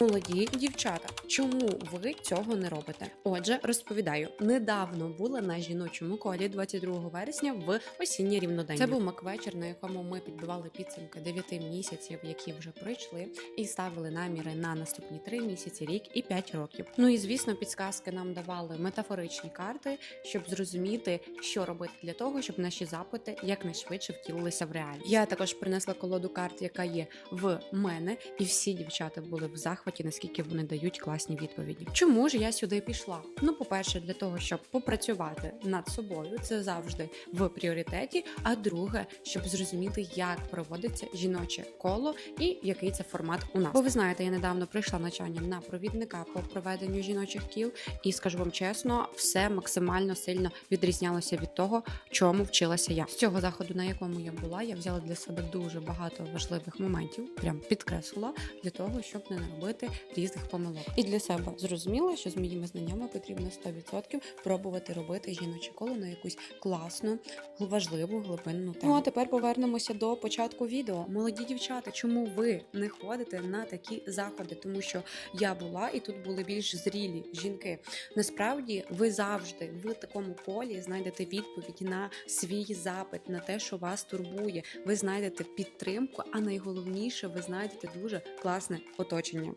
Молоді дівчата, чому ви цього не робите? Отже, розповідаю, недавно була на жіночому колі 22 вересня в осіннє рівнодення. Це був маквечір, на якому ми підбивали підсумки 9 місяців, які вже пройшли, і ставили наміри на наступні 3 місяці, рік і 5 років. Ну і звісно, підсказки нам давали метафоричні карти, щоб зрозуміти, що робити для того, щоб наші запити якнайшвидше втілилися в реальність. Я також принесла колоду карт, яка є в мене, і всі дівчата були в захваті, наскільки вони дають класні відповіді. Чому ж я сюди пішла? Ну, по-перше, для того, щоб попрацювати над собою, це завжди в пріоритеті. А друге, щоб зрозуміти, як проводиться жіноче коло і який це формат у нас. Бо ви знаєте, я недавно прийшла навчання на провідника по проведенню жіночих кіл, і скажу вам чесно, все максимально сильно відрізнялося від того, чому вчилася я. З цього заходу, на якому я була, я взяла для себе дуже багато важливих моментів, прям підкреслила для того, щоб не наробити різних помилок. І для себе зрозуміла, що з моїми знаннями потрібно 100% пробувати робити жіноче коло на якусь класну, важливу глибинну тему. Ну а тепер повернемося до початку відео. Молоді дівчата, чому ви не ходите на такі заходи? Тому що я була і тут були більш зрілі жінки. Насправді, ви завжди в такому колі знайдете відповідь на свій запит, на те, що вас турбує. Ви знайдете підтримку, а найголовніше, ви знайдете дуже класне оточення.